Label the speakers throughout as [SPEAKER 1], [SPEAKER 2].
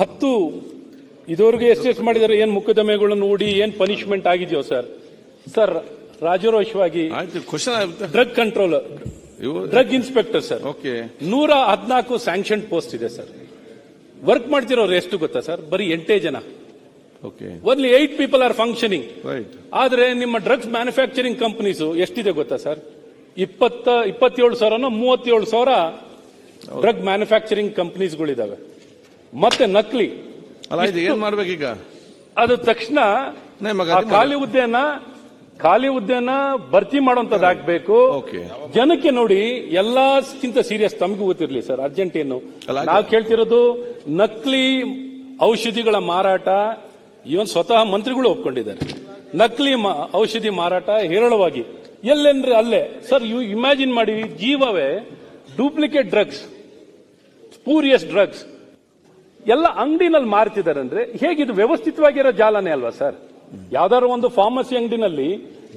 [SPEAKER 1] ಹತ್ತು ಇದುವರೆಗೆ ಎಸ್ಟ್ ಮಾಡಿದಾರೆ ಏನ್ ಮೊಕದ್ದಮೆಗಳನ್ನು ನೋಡಿ ಏನ್ ಪನಿಷ್ಮೆಂಟ್ ಆಗಿದೆಯೋ sir sir ರಾಜರೋಷವಾಗಿ drug control drug inspector sir
[SPEAKER 2] okay
[SPEAKER 1] ನೂರ ಹದಿನಾಲ್ಕು ಸ್ಯಾಂಕ್ಷನ್ ಪೋಸ್ಟ್ ಇದೆ ಸರ್ ವರ್ಕ್ ಮಾಡ್ತಿರೋರು ಎಷ್ಟು ಗೊತ್ತಾ ಸರ್ ಬರೀ ಎಂಟೇ ಜನ.
[SPEAKER 2] Okay
[SPEAKER 1] only eight people are functioning ಆದ್ರೆ ನಿಮ್ಮ ಡ್ರಗ್ಸ್ ಮ್ಯಾನುಫ್ಯಾಕ್ಚರಿಂಗ್ ಕಂಪನೀಸ್ ಎಷ್ಟಿದೆ ಗೊತ್ತಾ ಸರ್ ಇಪ್ಪತ್ತ ಇಪ್ಪತ್ತೇಳು ಸಾವಿರನೋ ಮೂವತ್ತೇಳು ಸಾವಿರ ಡ್ರಗ್ ಮ್ಯಾನುಫ್ಯಾಕ್ಚರಿಂಗ್ ಕಂಪನೀಸ್ಗಳಿದಾವೆ ಮತ್ತೆ ನಕಲಿ.
[SPEAKER 2] ಅಲ್ಲ ಇದು ಏನ್ ಮಾಡ್ಬೇಕೀಗ?
[SPEAKER 1] ಅದು ತಕ್ಷಣ ಆ ಖಾಲಿ ಹುದ್ದೆನ ಖಾಲಿ ಹುದ್ದೆನ ಭರ್ತಿ ಮಾಡುವಂತದ್ದಾಗಬೇಕು ಜನಕ್ಕೆ ನೋಡಿ ಎಲ್ಲಕ್ಕಿಂತ ಸೀರಿಯಸ್ ತಮಗೂ ಗೊತ್ತಿರಲಿ ಸರ್ ಅರ್ಜೆಂಟ್ ಏನು.
[SPEAKER 2] ಅಲ್ಲ,
[SPEAKER 1] ನಾವು ಕೇಳ್ತಿರೋದು ನಕಲಿ ಔಷಧಿಗಳ ಮಾರಾಟ ಇವನ್ ಸ್ವತಃ ಮಂತ್ರಿಗಳು ಒಪ್ಕೊಂಡಿದ್ದಾರೆ. ನಕಲಿ ಔಷಧಿ ಮಾರಾಟ ಹೇರಳವಾಗಿ. ಎಲ್ಲೆಂದ್ರೆ ಅಲ್ಲೇ. ಸರ್ ಯು ಇಮ್ಯಾಜಿನ್ ಮಾಡಿ ಜೀವವೇ ಡೂಪ್ಲಿಕೇಟ್ ಡ್ರಗ್ಸ್ ಸ್ಪೂರಿಯಸ್ ಡ್ರಗ್ಸ್ ಎಲ್ಲ ಅಂಗಡಿನಲ್ಲಿ ಮಾರ್ತಿದ್ದಾರೆ ಅಂದ್ರೆ ಹೇಗಿದು ವ್ಯವಸ್ಥಿತವಾಗಿರೋ ಜಾಲನೇ ಅಲ್ವಾ ಸರ್? ಯಾವ್ದಾದ್ರು ಒಂದು ಫಾರ್ಮಸಿ ಅಂಗಡಿನಲ್ಲಿ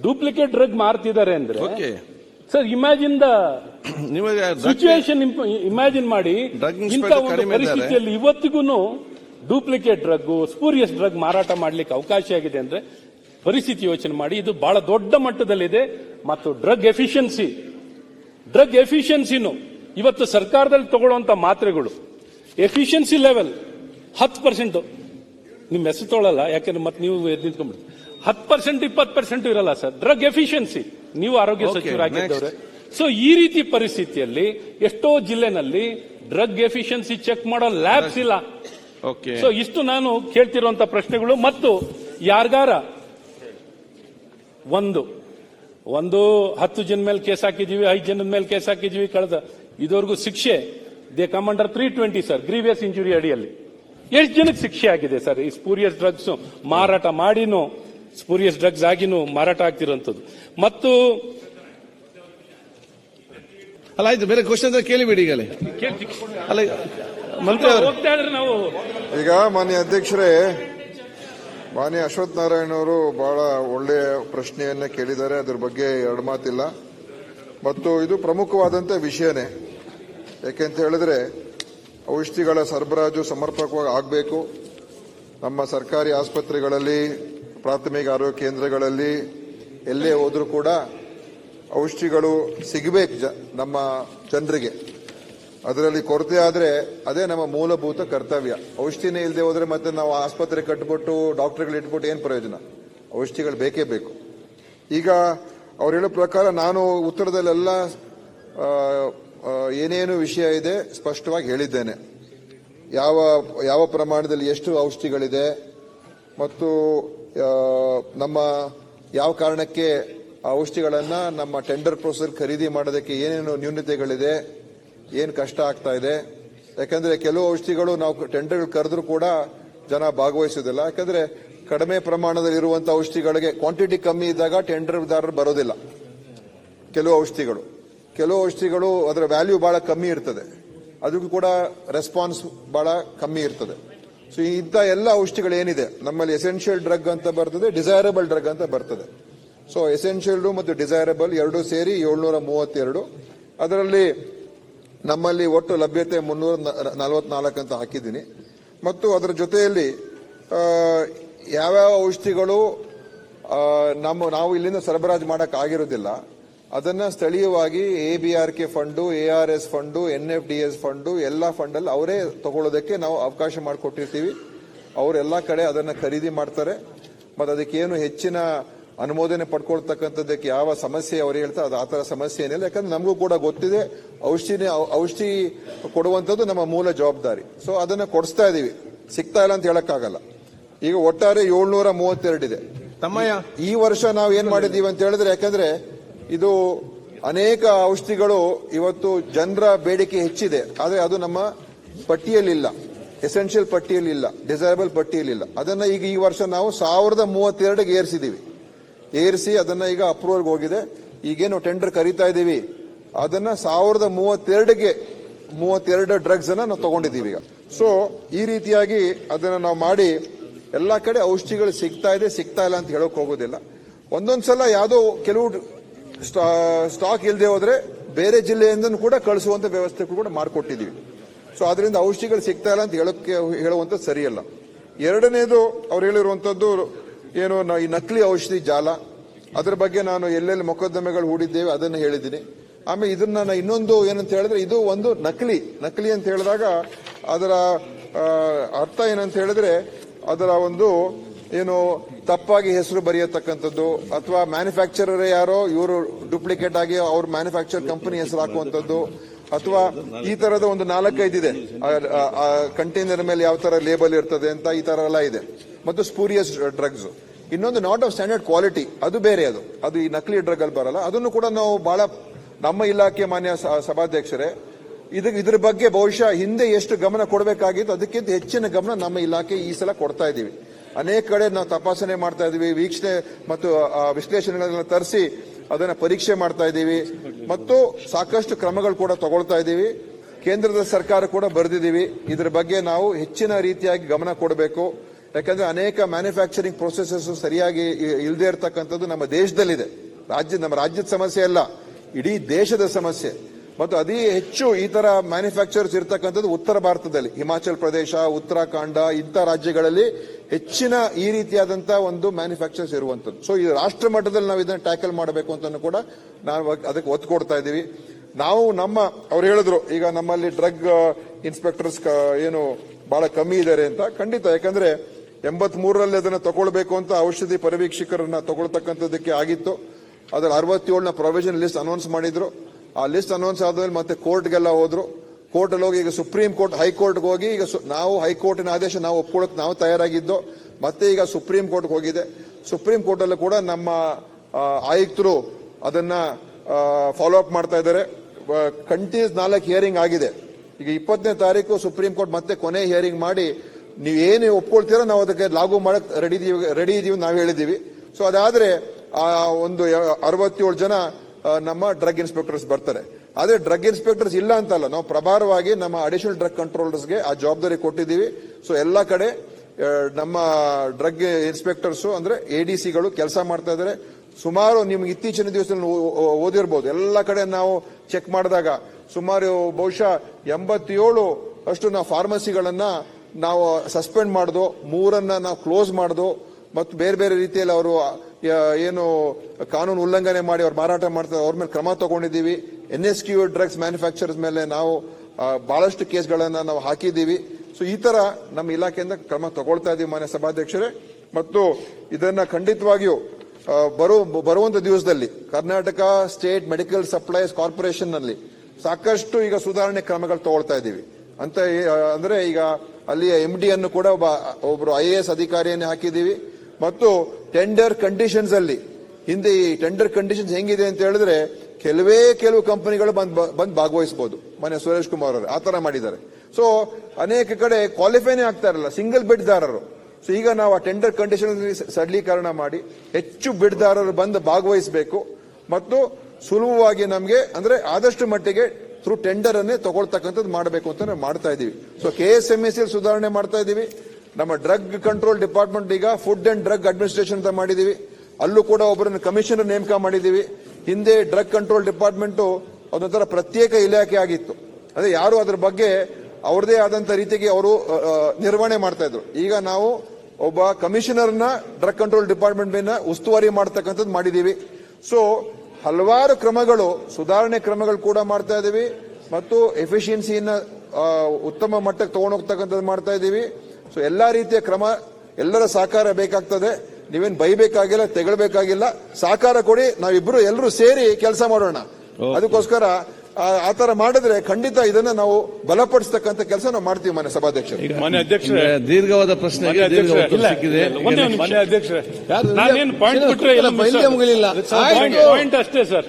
[SPEAKER 1] ಡೂಪ್ಲಿಕೇಟ್ ಡ್ರಗ್ ಮಾರ್ತಿದ್ದಾರೆ ಅಂದ್ರೆ sir imagine the situation imagine ಮಾಡಿ ಇಂಥ ಒಂದು. ಪರಿಸ್ಥಿತಿಯಲ್ಲಿ ಇವತ್ತಿಗೂ ಡೂಪ್ಲಿಕೇಟ್ ಡ್ರಗ್ ಸ್ಪೂರಿಯಸ್ ಡ್ರಗ್ ಮಾರಾಟ ಮಾಡ್ಲಿಕ್ಕೆ ಅವಕಾಶ ಆಗಿದೆ ಅಂದ್ರೆ ಪರಿಸ್ಥಿತಿ ಯೋಚನೆ ಮಾಡಿ. ಇದು ಬಹಳ ದೊಡ್ಡ ಮಟ್ಟದಲ್ಲಿದೆ ಮತ್ತು ಡ್ರಗ್ ಎಫಿಷಿಯನ್ಸಿ ಡ್ರಗ್ ಎಫಿಷಿಯನ್ಸಿನು ಇವತ್ತು ಸರ್ಕಾರದಲ್ಲಿ ತಗೊಳ್ಳುವಂತ ಮಾತ್ರೆಗಳು ಎಫಿಷಿಯನ್ಸಿ ಲೆವೆಲ್ ಹತ್ತು ಪರ್ಸೆಂಟ್. ನಿಮ್ಮ ಹೆಸರು ತೊಳಲ್ಲ ಯಾಕಂದ್ರೆ ಮತ್ತೆ ನೀವು ಎದ್ದು ನಿಂತ್ಕೊಂಡ್ಬಿಡಿ ಹತ್ತು ಪರ್ಸೆಂಟ್ ಇಪ್ಪತ್ತು ಪರ್ಸೆಂಟ್ ಇರಲ್ಲ ಸರ್. Drug efficiency. ನೀವು ಆರೋಗ್ಯ ಸಚಿವರಾಗಿದ್ದವ್ರೆ ಸೊ ಈ ರೀತಿ ಪರಿಸ್ಥಿತಿಯಲ್ಲಿ ಎಷ್ಟೋ ಜಿಲ್ಲೆನಲ್ಲಿ ಡ್ರಗ್ ಎಫಿಷಿಯನ್ಸಿ ಚೆಕ್ ಮಾಡೋ ಲ್ಯಾಬ್ಸ್ ಇಲ್ಲ.
[SPEAKER 2] ಓಕೆ
[SPEAKER 1] ಸೊ ಇಷ್ಟು ನಾನು ಕೇಳ್ತಿರುವಂತ ಪ್ರಶ್ನೆಗಳು ಮತ್ತು ಯಾರ್ಗಾರ? ಒಂದು. ಒಂದು ಹತ್ತು ಜನ ಮೇಲೆ ಕೇಸ್ ಹಾಕಿದೀವಿ ಐದು ಜನದ ಮೇಲೆ ಕೇಸ್ ಹಾಕಿದೀವಿ ಕಳೆದ. ಇದುವರೆಗೂ ಶಿಕ್ಷೆ ದೇ commander three twenty sir grievous injury ಅಡಿಯಲ್ಲಿ. ಎಷ್ಟು ಜನಕ್ಕೆ ಶಿಕ್ಷೆ ಆಗಿದೆ ಸರ್ ಈ ಸ್ಪೂರಿಯಸ್ ಡ್ರಗ್ಸ್ ಮಾರಾಟ ಮಾಡಿನೂ ಸ್ಪೂರಿಯಸ್ ಡ್ರಗ್ಸ್ ಆಗಿನೂ ಮಾರಾಟ ಆಗ್ತಿರೋಂಥದ್ದು. ಮತ್ತು
[SPEAKER 2] ಅಲ್ಲ ಇದು ಬೇರೆ ಕ್ವಶನ್ ಕೇಳಿಬಿಡಿ ಈಗ ಅಲ್ಲ ಮಂತ್ರಿ ಅವರು.
[SPEAKER 1] ನಾವು
[SPEAKER 3] ಈಗ ಮಾನ್ಯ ಅಧ್ಯಕ್ಷರೇ ಮಾನ್ಯ ಅಶ್ವಥ್ ನಾರಾಯಣ ಅವರು ಬಹಳ ಒಳ್ಳೆಯ ಪ್ರಶ್ನೆಯನ್ನ ಕೇಳಿದ್ದಾರೆ. ಅದ್ರ ಬಗ್ಗೆ ಎರಡು ಮಾತಿಲ್ಲ. ಮತ್ತು ಇದು ಪ್ರಮುಖವಾದಂತ ವಿಷಯನೇ. ಯಾಕೆಂತ ಹೇಳಿದ್ರೆ ಔಷಧಿಗಳ ಸರಬರಾಜು ಸಮರ್ಪಕವಾಗಿ ಆಗಬೇಕು. ನಮ್ಮ ಸರ್ಕಾರಿ ಆಸ್ಪತ್ರೆಗಳಲ್ಲಿ, ಪ್ರಾಥಮಿಕ ಆರೋಗ್ಯ ಕೇಂದ್ರಗಳಲ್ಲಿ ಎಲ್ಲೇ ಹೋದರೂ ಕೂಡ ಔಷಧಿಗಳು ಸಿಗಬೇಕು ಜ, ನಮ್ಮ ಜನರಿಗೆ. ಅದರಲ್ಲಿ ಕೊರತೆ ಆದರೆ ಅದೇ ನಮ್ಮ ಮೂಲಭೂತ ಕರ್ತವ್ಯ. ಔಷಧಿನೇ ಇಲ್ಲದೆ ಹೋದರೆ ಮತ್ತೆ ನಾವು ಆಸ್ಪತ್ರೆ ಕಟ್ಬಿಟ್ಟು, ಡಾಕ್ಟರ್ಗಳು ಇಟ್ಬಿಟ್ಟು ಏನು ಪ್ರಯೋಜನ? ಔಷಧಿಗಳು ಬೇಕೇ ಬೇಕು. ಈಗ ಅವ್ರು ಹೇಳೋ ಪ್ರಕಾರ ನಾನು ಉತ್ತರದಲ್ಲೆಲ್ಲ ಏನೇನು ವಿಷಯ ಇದೆ, ಸ್ಪಷ್ಟವಾಗಿ ಹೇಳಿದ್ದೇನೆ. ಯಾವ ಯಾವ ಪ್ರಮಾಣದಲ್ಲಿ ಎಷ್ಟು ಔಷಧಿಗಳಿದೆ, ಮತ್ತು ನಮ್ಮ ಯಾವ ಕಾರಣಕ್ಕೆ ಆ ಔಷಧಿಗಳನ್ನು ನಮ್ಮ ಟೆಂಡರ್ ಪ್ರೊಸೆಸ್ ಖರೀದಿ ಮಾಡೋದಕ್ಕೆ ಏನೇನು ನ್ಯೂನತೆಗಳಿದೆ, ಏನು ಕಷ್ಟ ಆಗ್ತಾ ಇದೆ. ಯಾಕಂದ್ರೆ ಕೆಲವು ಔಷಧಿಗಳು ನಾವು ಟೆಂಡರ್ ಕರೆದ್ರೂ ಕೂಡ ಜನ ಭಾಗವಹಿಸೋದಿಲ್ಲ ಯಾಕಂದ್ರೆ ಕಡಿಮೆ ಪ್ರಮಾಣದಲ್ಲಿ ಇರುವಂತಹ ಔಷಧಿಗಳಿಗೆ ಕ್ವಾಂಟಿಟಿ ಕಮ್ಮಿ ಇದ್ದಾಗ ಟೆಂಡರ್ದಾರರು ಬರೋದಿಲ್ಲ. ಕೆಲವು ಔಷಧಿಗಳು. ಕೆಲವು ಔಷಧಿಗಳು ಅದರ ವ್ಯಾಲ್ಯೂ ಬಹಳ ಕಮ್ಮಿ ಇರ್ತದೆ. ಅದಕ್ಕೂ ಕೂಡ ರೆಸ್ಪಾನ್ಸ್ ಬಹಳ ಕಮ್ಮಿ ಇರ್ತದೆ. ಸೊ ಇಂಥ ಎಲ್ಲ ಔಷಧಿಗಳು ಏನಿದೆ? ನಮ್ಮಲ್ಲಿ ಎಸೆನ್ಷಿಯಲ್ ಡ್ರಗ್ ಅಂತ ಬರ್ತದೆ ಡಿಸೈರಬಲ್ ಡ್ರಗ್ ಅಂತ ಬರ್ತದೆ. ಸೊ ಎಸೆನ್ಷಿಯಲ್ ಮತ್ತು ಡಿಸೈರಬಲ್ ಎರಡು ಸೇರಿ ಏಳ್ನೂರ ಮೂವತ್ತೆರಡು ಅದರಲ್ಲಿ ನಮ್ಮಲ್ಲಿ ಒಟ್ಟು ಲಭ್ಯತೆ ಮುನ್ನೂರ ನಲವತ್ನಾಲ್ಕು ಅಂತ ಹಾಕಿದ್ದೀನಿ. ಮತ್ತು ಅದರ ಜೊತೆಯಲ್ಲಿ ಯಾವ್ಯಾವ ಔಷಧಿಗಳು ನಮ್ಮ, ನಾವು ಇಲ್ಲಿಂದ ಸರಬರಾಜು ಮಾಡಕ್ ಆಗಿರೋದಿಲ್ಲ. ಅದನ್ನ ಸ್ಥಳೀಯವಾಗಿ A B R K fund A R S fund N F D S fund ಎಲ್ಲ ಫಂಡಲ್ಲಿ ಅವರೇ ತಗೊಳ್ಳೋದಕ್ಕೆ ನಾವು ಅವಕಾಶ ಮಾಡಿಕೊಟ್ಟಿರ್ತೀವಿ. ಅವರೆಲ್ಲ ಕಡೆ ಅದನ್ನ ಖರೀದಿ ಮಾಡ್ತಾರೆ. ಮತ್ತು ಅದಕ್ಕೇನು ಹೆಚ್ಚಿನ ಅನುಮೋದನೆ ಪಡ್ಕೊಳ್ತಕ್ಕಂಥದ್ದಕ್ಕೆ ಯಾವ ಸಮಸ್ಯೆ ಅವ್ರು ಹೇಳ್ತಾರೆ ಅದು ಆ ಥರ ಸಮಸ್ಯೆ ಏನಿಲ್ಲ. ಯಾಕಂದ್ರೆ ನಮಗೂ ಕೂಡ ಗೊತ್ತಿದೆ ಔಷಧಿ ಔಷಧಿ ಕೊಡುವಂಥದ್ದು ನಮ್ಮ ಮೂಲ ಜವಾಬ್ದಾರಿ. ಸೊ ಅದನ್ನು ಕೊಡಿಸ್ತಾ ಇದ್ದೀವಿ ಸಿಗ್ತಾ ಇಲ್ಲ ಅಂತ ಹೇಳೋಕ್ಕಾಗಲ್ಲ. ಈಗ ಒಟ್ಟಾರೆ ಏಳ್ನೂರ ಮೂವತ್ತೆರಡಿದೆ
[SPEAKER 2] ತಮ್ಮಯ್ಯ.
[SPEAKER 3] ಈ ವರ್ಷ ನಾವು ಏನ್ ಮಾಡಿದೀವಿ ಅಂತ ಹೇಳಿದ್ರೆ ಯಾಕಂದ್ರೆ ಇದು ಅನೇಕ ಔಷಧಿಗಳು ಇವತ್ತು ಜನರ ಬೇಡಿಕೆ ಹೆಚ್ಚಿದೆ. ಆದರೆ ಅದು ನಮ್ಮ ಪಟ್ಟಿಯಲ್ಲಿಲ್ಲ. ಎಸೆನ್ಷಿಯಲ್ ಪಟ್ಟಿಯಲ್ಲಿಲ್ಲ. ಡಿಸೈರಬಲ್ ಪಟ್ಟಿಯಲ್ಲಿಲ್ಲ. ಅದನ್ನ ಈಗ ಈ ವರ್ಷ ನಾವು ಸಾವಿರದ ಮೂವತ್ತೆರಡಿಗೆ ಏರಿಸಿದೀವಿ. ಏರಿಸಿ ಅದನ್ನ ಈಗ ಅಪ್ರೂವಲ್ಗೆ ಹೋಗಿದೆ. ಈಗೇನು ಟೆಂಡರ್ ಕರೀತಾ ಇದ್ದೀವಿ. ಅದನ್ನ ಸಾವಿರದ ಮೂವತ್ತೆರಡಿಗೆ ಮೂವತ್ತೆರಡು ಡ್ರಗ್ಸ್ ಅನ್ನ ನಾವು ತಗೊಂಡಿದ್ದೀವಿ ಈಗ. ಸೊ ಈ ರೀತಿಯಾಗಿ ಅದನ್ನ ನಾವು ಮಾಡಿ ಎಲ್ಲಾ ಕಡೆ ಔಷಧಿಗಳು ಸಿಗ್ತಾ ಇದೆ, ಸಿಗ್ತಾ ಇಲ್ಲ ಅಂತ ಹೇಳೋಕೆ ಹೋಗೋದಿಲ್ಲ. ಒಂದೊಂದ್ಸಲ ಯಾವುದೋ ಕೆಲವು ಸ್ಟಾಕ್ ಇಲ್ಲದೆ ಹೋದ್ರೆ ಬೇರೆ ಜಿಲ್ಲೆಯಿಂದ ಕೂಡ ಕಳಿಸುವಂತ ವ್ಯವಸ್ಥೆ ಕೂಡ ಮಾಡಿಕೊಟ್ಟಿದ್ದೀವಿ ಸೊ ಅದರಿಂದ ಔಷಧಿಗಳು ಸಿಗ್ತಾ ಇಲ್ಲ ಅಂತ ಹೇಳೋಕ್ಕೆ, ಹೇಳುವಂಥದ್ದು ಸರಿಯಲ್ಲ. ಎರಡನೇದು ಅವ್ರು ಹೇಳಿರುವಂತದ್ದು ಏನು ಈ ನಕಲಿ ಔಷಧಿ ಜಾಲ. ಅದರ ಬಗ್ಗೆ ನಾನು ಎಲ್ಲೆಲ್ಲಿ ಮೊಕದ್ದಮೆಗಳು ಹೂಡಿದ್ದೇವೆ ಅದನ್ನು ಹೇಳಿದ್ದೀನಿ. ಆಮೇಲೆ ಇದನ್ನ ನಾನು ಇನ್ನೊಂದು ಏನಂತ ಹೇಳಿದ್ರೆ, ಇದು ಒಂದು ನಕಲಿ ನಕಲಿ ಅಂತ ಹೇಳಿದಾಗ ಅದರ ಅರ್ಥ ಏನಂತ ಹೇಳಿದ್ರೆ, ಅದರ ಒಂದು ಏನು ತಪ್ಪಾಗಿ ಹೆಸರು ಬರೆಯತಕ್ಕಂಥದ್ದು ಅಥವಾ ಮ್ಯಾನುಫ್ಯಾಕ್ಚರರ್ ಯಾರೋ, ಇವರು ಡೂಪ್ಲಿಕೇಟ್ ಆಗಿ ಅವ್ರ ಮ್ಯಾನುಫ್ಯಾಕ್ಚರ್ ಕಂಪನಿ ಹೆಸರು ಹಾಕುವಂಥದ್ದು ಅಥವಾ ಈ ತರದ ಒಂದು ನಾಲ್ಕೈದಿದೆ ಕಂಟೈನರ್ ಮೇಲೆ ಯಾವ ತರ ಲೇಬಲ್ ಇರ್ತದೆ ಅಂತ ಈ ತರ ಎಲ್ಲ ಇದೆ. ಮತ್ತು ಸ್ಪೂರಿಯಸ್ ಡ್ರಗ್ಸ್. ಇನ್ನೊಂದು ನಾಟ್ ಆಫ್ ಸ್ಟ್ಯಾಂಡರ್ಡ್ ಕ್ವಾಲಿಟಿ ಅದು ಬೇರೆ ಅದು. ಅದು ಈ ನಕಲಿ ಡ್ರಗ್ ಅಲ್ಲಿ ಬರಲ್ಲ. ಅದನ್ನು ಕೂಡ ನಾವು ಬಹಳ ನಮ್ಮ ಇಲಾಖೆ ಮಾನ್ಯ ಸಭಾಧ್ಯಕ್ಷರೇ ಇದಕ್ಕೆ ಇದ್ರ ಬಗ್ಗೆ ಬಹುಶಃ ಹಿಂದೆ ಎಷ್ಟು ಗಮನ ಕೊಡಬೇಕಾಗಿತ್ತು, ಅದಕ್ಕಿಂತ ಹೆಚ್ಚಿನ ಗಮನ ನಮ್ಮ ಇಲಾಖೆ ಈ ಸಲ ಕೊಡ್ತಾ ಇದ್ದೀವಿ. ಅನೇಕ ಕಡೆ ನಾವು ತಪಾಸಣೆ ಮಾಡ್ತಾ ಇದ್ದೀವಿ, ವೀಕ್ಷಣೆ ಮತ್ತು ವಿಶ್ಲೇಷಣೆಗಳನ್ನ ತರಿಸಿ ಅದನ್ನು ಪರೀಕ್ಷೆ ಮಾಡ್ತಾ ಇದ್ದೀವಿ. ಮತ್ತು ಸಾಕಷ್ಟು ಕ್ರಮಗಳು ಕೂಡ ತಗೊಳ್ತಾ ಇದ್ದೀವಿ. ಕೇಂದ್ರದ ಸರ್ಕಾರ ಕೂಡ ಬರೆದಿದ್ದೀವಿ. ಇದರ ಬಗ್ಗೆ ನಾವು ಹೆಚ್ಚಿನ ರೀತಿಯಾಗಿ ಗಮನ ಕೊಡಬೇಕು. ಯಾಕಂದ್ರೆ ಅನೇಕ ಮ್ಯಾನುಫ್ಯಾಕ್ಚರಿಂಗ್ ಪ್ರೊಸೆಸಸ್ ಸರಿಯಾಗಿ ಇಲ್ಲದೇ ಇರತಕ್ಕಂಥದ್ದು ನಮ್ಮ ದೇಶದಲ್ಲಿದೆ. ರಾಜ್ಯ, ನಮ್ಮ ರಾಜ್ಯದ ಸಮಸ್ಯೆ ಅಲ್ಲ, ಇಡೀ ದೇಶದ ಸಮಸ್ಯೆ. ಮತ್ತು ಅದೇ ಹೆಚ್ಚು ಈ ತರ ಮ್ಯಾನುಫ್ಯಾಕ್ಚರ್ಸ್ ಇರತಕ್ಕಂಥದ್ದು ಉತ್ತರ ಭಾರತದಲ್ಲಿ. ಹಿಮಾಚಲ್ ಪ್ರದೇಶ, ಉತ್ತರಾಖಂಡ, ಇಂಥ ರಾಜ್ಯಗಳಲ್ಲಿ ಹೆಚ್ಚಿನ ಈ ರೀತಿಯಾದಂತಹ ಒಂದು ಮ್ಯಾನುಫ್ಯಾಕ್ಚರ್ಸ್ ಇರುವಂತದ್ದು ಸೊ ಈ ರಾಷ್ಟ್ರ ಮಟ್ಟದಲ್ಲಿ ನಾವು ಇದನ್ನ ಟ್ಯಾಕಲ್ ಮಾಡಬೇಕು ಅಂತ ಕೂಡ ನಾವು ಅದಕ್ಕೆ ಒತ್ತು ಕೊಡ್ತಾ ಇದ್ದೀವಿ. ನಾವು ನಮ್ಮ, ಅವ್ರು ಹೇಳಿದ್ರು, ಈಗ ನಮ್ಮಲ್ಲಿ ಡ್ರಗ್ ಇನ್ಸ್ಪೆಕ್ಟರ್ಸ್ ಏನು ಬಹಳ ಕಮ್ಮಿ ಇದ್ದಾರೆ ಅಂತ. ಖಂಡಿತ, ಯಾಕಂದ್ರೆ ಎಂಬತ್ ಮೂರರಲ್ಲಿ ಅದನ್ನ ತಗೊಳ್ಬೇಕು ಅಂತ ಔಷಧಿ ಪರಿವೀಕ್ಷಕರನ್ನ ತಗೊಳ್ತಕ್ಕಂಥದ್ದಕ್ಕೆ ಆಗಿತ್ತು. ಅದರ ಅರವತ್ತೇಳನ ಪ್ರೊವಿಷನ್ ಲಿಸ್ಟ್ ಅನೌನ್ಸ್ ಮಾಡಿದ್ರು. ಆ ಲಿಸ್ಟ್ ಅನೌನ್ಸ್ ಆದ್ಮೇಲೆ ಮತ್ತೆ ಕೋರ್ಟ್ಗೆಲ್ಲ ಹೋದ್ರು. ಕೋರ್ಟ್ ಅಲ್ಲಿ ಹೋಗಿ ಈಗ ಸುಪ್ರೀಂ ಕೋರ್ಟ್ ಹೈಕೋರ್ಟ್ಗೆ ಹೋಗಿ ಈಗ ನಾವು ಹೈಕೋರ್ಟಿನ ಆದೇಶ ನಾವು ಒಪ್ಕೊಳ್ಳೋಕೆ ನಾವು ತಯಾರಾಗಿದ್ದು. ಮತ್ತೆ ಈಗ ಸುಪ್ರೀಂ ಕೋರ್ಟ್ಗೆ ಹೋಗಿದೆ. ಸುಪ್ರೀಂ ಕೋರ್ಟ್ ಅಲ್ಲೂ ಕೂಡ ನಮ್ಮ ಆಯುಕ್ತರು ಅದನ್ನ ಫಾಲೋ ಅಪ್ ಮಾಡ್ತಾ ಇದ್ದಾರೆ. ಕಂಟಿನ್ಯೂಸ್ ನಾಲ್ಕು ಹಿಯರಿಂಗ್ ಆಗಿದೆ. ಈಗ ಇಪ್ಪತ್ತನೇ ತಾರೀಕು ಸುಪ್ರೀಂ ಕೋರ್ಟ್ ಮತ್ತೆ ಕೊನೆ ಹಿಯರಿಂಗ್ ಮಾಡಿ ನೀವು ಏನು ಒಪ್ಕೊಳ್ತೀರೋ ನಾವು ಅದಕ್ಕೆ ಲಾಗು ಮಾಡಕ್ ರೆಡಿ ರೆಡಿ ಇದೀವಿ ನಾವು ಹೇಳಿದೀವಿ ಸೊ ಅದಾದ್ರೆ ಆ, ಒಂದು ಅರವತ್ತೇಳು ಜನ ನಮ್ಮ ಡ್ರಗ್ ಇನ್ಸ್ಪೆಕ್ಟರ್ಸ್ ಬರ್ತಾರೆ. ಆದರೆ ಡ್ರಗ್ ಇನ್ಸ್ಪೆಕ್ಟರ್ಸ್ ಇಲ್ಲ ಅಂತಲ್ಲ. ನಾವು ಪ್ರಭಾರವಾಗಿ ನಮ್ಮ ಅಡಿಷನಲ್ ಡ್ರಗ್ ಕಂಟ್ರೋಲರ್ಸ್ಗೆ ಆ ಜವಾಬ್ದಾರಿ ಕೊಟ್ಟಿದ್ದೀವಿ. ಸೊ ಎಲ್ಲ ಕಡೆ ನಮ್ಮ ಡ್ರಗ್ ಇನ್ಸ್ಪೆಕ್ಟರ್ಸ್ ಅಂದ್ರೆ ಎಡಿಸಿಗಳು ಕೆಲಸ ಮಾಡ್ತಾ ಇದ್ದಾರೆ ಸುಮಾರು ನಿಮ್ಗೆ ಇತ್ತೀಚಿನ ದಿವಸದಲ್ಲಿ ಓದಿರ್ಬೋದು. ಎಲ್ಲ ಕಡೆ ನಾವು ಚೆಕ್ ಮಾಡಿದಾಗ ಸುಮಾರು ಬಹುಶಃ ಎಂಬತ್ತೇಳು ಅಷ್ಟು ನಾವು ಫಾರ್ಮಸಿಗಳನ್ನ ನಾವು ಸಸ್ಪೆಂಡ್ ಮಾಡ್ದು, ಮೂರನ್ನ ನಾವು ಕ್ಲೋಸ್ ಮಾಡ್ದು, ಮತ್ತು ಬೇರೆ ಬೇರೆ ರೀತಿಯಲ್ಲಿ ಅವರು ಏನು ಕಾನೂನು ಉಲ್ಲಂಘನೆ ಮಾಡಿ ಅವ್ರು ಮಾರಾಟ ಮಾಡ್ತಾರೆ ಅವ್ರ ಮೇಲೆ ಕ್ರಮ ತಗೊಂಡಿದ್ದೀವಿ. N S Q drugs manufacturers ಮೇಲೆ ನಾವು ಬಹಳಷ್ಟು ಕೇಸ್ಗಳನ್ನು ನಾವು ಹಾಕಿದ್ದೀವಿ. ಸೊ ಈ ತರ ನಮ್ಮ ಇಲಾಖೆಯಿಂದ ಕ್ರಮ ತಗೊಳ್ತಾ ಇದೀವಿ ಮಾನ್ಯ ಸಭಾಧ್ಯಕ್ಷರೇ. ಮತ್ತು ಇದನ್ನ ಖಂಡಿತವಾಗಿಯೂ ಬರೋ ಬರು, ಬರುವಂತ ದಿವಸದಲ್ಲಿ ಕರ್ನಾಟಕ ಸ್ಟೇಟ್ ಮೆಡಿಕಲ್ ಸಪ್ಲೈಸ್ ಕಾರ್ಪೊರೇಷನ್ನಲ್ಲಿ ಸಾಕಷ್ಟು ಈಗ ಸುಧಾರಣೆ ಕ್ರಮಗಳು ತಗೊಳ್ತಾ ಇದ್ದೀವಿ. ಅಂತ ಅಂದ್ರೆ ಈಗ ಅಲ್ಲಿಯ ಎಂ ಡಿ ಅನ್ನು ಕೂಡ ಒಬ್ಬ, ಒಬ್ರು ಐ ಎ ಎಸ್ ಅಧಿಕಾರಿಯನ್ನೇ ಹಾಕಿದ್ದೀವಿ. ಮತ್ತು ಟೆಂಡರ್ ಕಂಡೀಷನ್ಸ್ ಅಲ್ಲಿ. ಹಿಂದೆ ಈ ಟೆಂಡರ್ ಕಂಡೀಷನ್ಸ್ ಹೆಂಗಿದೆ ಅಂತ ಹೇಳಿದ್ರೆ, ಕೆಲವೇ ಕೆಲವು ಕಂಪನಿಗಳು ಬಂದ್ ಬಂದ್ ಭಾಗವಹಿಸಬಹುದು ಮನೆ ಸುರೇಶ್ ಕುಮಾರ್ ಅವರು ಆತರ ಮಾಡಿದ್ದಾರೆ. ಸೊ ಅನೇಕ ಕಡೆ ಕ್ವಾಲಿಫೈನೇ ಆಗ್ತಾ ಇರಲ್ಲ ಸಿಂಗಲ್ ಬಿಡ್ದಾರರು ಸೊ ಈಗ ನಾವು ಆ ಟೆಂಡರ್ ಕಂಡೀಷನ್ ಸಡಲೀಕರಣ ಮಾಡಿ, ಹೆಚ್ಚು ಬಿಡ್ದಾರರು ಬಂದು ಭಾಗವಹಿಸಬೇಕು. ಮತ್ತು ಸುಲಭವಾಗಿ ನಮಗೆ, ಅಂದ್ರೆ ಆದಷ್ಟು ಮಟ್ಟಿಗೆ ಥ್ರೂ ಟೆಂಡರ್ ಅನ್ನೇ ತಗೊಳ್ತಕ್ಕಂಥದ್ದು ಮಾಡಬೇಕು ಅಂತ ನಾವು ಮಾಡ್ತಾ ಇದೀವಿ so K S M S ಸುಧಾರಣೆ ಮಾಡ್ತಾ ಇದೀವಿ ನಮ್ಮ ಡ್ರಗ್ ಕಂಟ್ರೋಲ್ ಡಿಪಾರ್ಟ್ಮೆಂಟ್ ಈಗ ಫುಡ್ ಅಂಡ್ ಡ್ರಗ್ ಅಡ್ಮಿನಿಸ್ಟ್ರೇಷನ್ ಅಂತ ಮಾಡಿದೀವಿ. ಅಲ್ಲೂ ಕೂಡ ಒಬ್ಬರನ್ನ ಕಮಿಷನರ್ ನೇಮಕ ಮಾಡಿದೀವಿ. ಹಿಂದೆ ಡ್ರಗ್ ಕಂಟ್ರೋಲ್ ಡಿಪಾರ್ಟ್ಮೆಂಟ್ ಅದೊಂಥರ ಪ್ರತ್ಯೇಕ ಇಲಾಖೆ ಆಗಿತ್ತು. ಅದೇ ಯಾರು ಅದ್ರ ಬಗ್ಗೆ ಅವ್ರದೇ ಆದಂತ ರೀತಿಗೆ ಅವರು ನಿರ್ವಹಣೆ ಮಾಡ್ತಾ ಇದ್ರು. ಈಗ ನಾವು ಒಬ್ಬ ಕಮಿಷನರ್ನ ಡ್ರಗ್ ಕಂಟ್ರೋಲ್ ಡಿಪಾರ್ಟ್ಮೆಂಟ್ ಮೇಲೆ ಉಸ್ತುವಾರಿ ಮಾಡ್ತಕ್ಕಂಥದ್ದು ಮಾಡಿದೀವಿ. ಸೊ ಹಲವಾರು ಕ್ರಮಗಳು, ಸುಧಾರಣೆ ಕ್ರಮಗಳು ಕೂಡ ಮಾಡ್ತಾ ಇದ್ದೀವಿ ಮತ್ತು ಎಫಿಷಿಯನ್ಸಿಯನ್ನ ಉತ್ತಮ ಮಟ್ಟಕ್ಕೆ ತಗೊಂಡೋಗ್ತಕ್ಕಂಥದ್ದು ಮಾಡ್ತಾ ಇದೀವಿ. ಸೊ ಎಲ್ಲಾ ರೀತಿಯ ಕ್ರಮ ಎಲ್ಲರ ಸಹಕಾರ ಬೇಕಾಗ್ತದೆ. ನೀವೇನ್ ಬೈಬೇಕಾಗಿಲ್ಲ ತೆಗಳಬೇಕಾಗಿಲ್ಲ. ಸಹಕಾರ ಕೊಡಿ ನಾವಿಬ್ರು ಎಲ್ಲರೂ ಸೇರಿ ಕೆಲಸ ಮಾಡೋಣ. ಅದಕ್ಕೋಸ್ಕರ ಆ- ತರ ಮಾಡಿದ್ರೆ ಖಂಡಿತ ಇದನ್ನ ನಾವು ಬಲಪಡಿಸತಕ್ಕಂತ ಕೆಲಸ ನಾವು ಮಾಡ್ತೀವಿ ಮನೆ ಸಭಾಧ್ಯಕ್ಷ
[SPEAKER 4] ಮಾನ್ಯ ಅಧ್ಯಕ್ಷರೇ.
[SPEAKER 2] ದೀರ್ಘವಾದ
[SPEAKER 4] ಪ್ರಶ್ನೆ
[SPEAKER 2] ಅಧ್ಯಕ್ಷ
[SPEAKER 4] ಅಧ್ಯಕ್ಷರೇ,
[SPEAKER 1] ಪಾಯಿಂಟ್
[SPEAKER 2] ಮುಗಿಲಿಲ್ಲ.
[SPEAKER 1] ಪಾಯಿಂಟ್ ಅಷ್ಟೇ ಸರ್